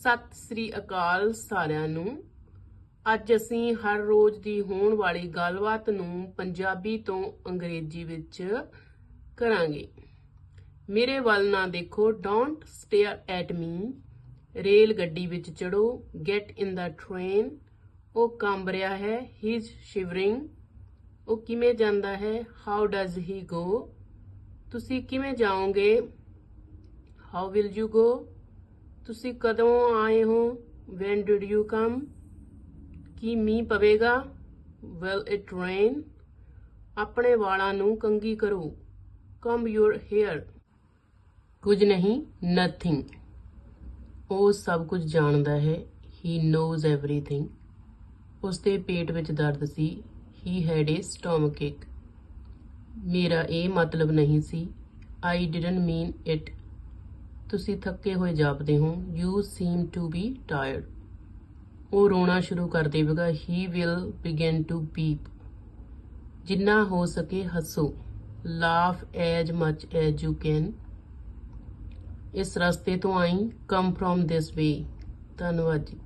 ਸਤਿ ਸ੍ਰੀ ਅਕਾਲ ਸਾਰਿਆਂ ਨੂੰ। ਅੱਜ ਅਸੀਂ ਹਰ ਰੋਜ਼ ਦੀ ਹੋਣ ਵਾਲੀ ਗੱਲਬਾਤ ਨੂੰ ਪੰਜਾਬੀ ਤੋਂ ਅੰਗਰੇਜ਼ੀ ਵਿੱਚ ਕਰਾਂਗੇ। ਮੇਰੇ ਵੱਲ ਨਾ ਦੇਖੋ don't stare at me rail ਗੱਡੀ ਵਿੱਚ ਚੜੋ ਗੈਟ ਇਨ ਦਾ ਟ੍ਰੇਨ ਉਹ ਕੰਬ ਰਿਹਾ ਹੈ ਹੀ ਇਜ਼ ਸ਼ਿਵਰਿੰਗ ਉਹ ਕਿਵੇਂ ਜਾਂਦਾ ਹੈ ਹਾਊ ਡਜ਼ ਹੀ ਗੋ ਤੁਸੀਂ ਕਿਵੇਂ ਜਾਓਗੇ? ਹਾਊ ਵਿਲ ਯੂ ਗੋ ਤੁਸੀਂ ਕਦੋਂ ਆਏ ਹੋ? ਵੈਨ ਡਿਡ ਯੂ ਕਮ ਕੀ ਮੀਂਹ ਪਵੇਗਾ? ਵਿਲ ਇਟ ਰੇਨ ਆਪਣੇ ਵਾਲਾਂ ਨੂੰ ਕੰਗੀ ਕਰੋ। ਕੰਬ ਯੂਰ ਹੇਅਰ ਕੁਝ ਨਹੀਂ ਨਥਿੰਗ ਉਹ ਸਭ ਕੁਝ ਜਾਣਦਾ ਹੈ। ਹੀ ਨੋਜ਼ ਐਵਰੀਥਿੰਗ ਉਸ ਦੇ ਪੇਟ ਵਿੱਚ ਦਰਦ ਸੀ। ਹੀ ਹੈਡ ਏ ਸਟੋਮਕ ਏਕ ਮੇਰਾ ਇਹ ਮਤਲਬ ਨਹੀਂ ਸੀ। ਆਈ ਡਿਡਨਟ ਮੀਨ ਇਟ ਤੁਸੀਂ ਥੱਕੇ ਹੋਏ ਜਾਪਦੇ ਹੋ you seem to be tired ਉਹ ਰੋਣਾ ਸ਼ੁਰੂ ਕਰ ਦੇਵੇਗਾ ਹੀ ਵਿਲ ਬਿਗਨ ਟੂ ਬੀਪ ਜਿੰਨਾ ਹੋ ਸਕੇ ਹੱਸੋ। Laugh as much as you can ਇਸ ਰਸਤੇ ਤੋਂ ਆਈ ਕਮ ਫਰੋਮ ਦਿਸ ਵੇ ਧੰਨਵਾਦ ਜੀ।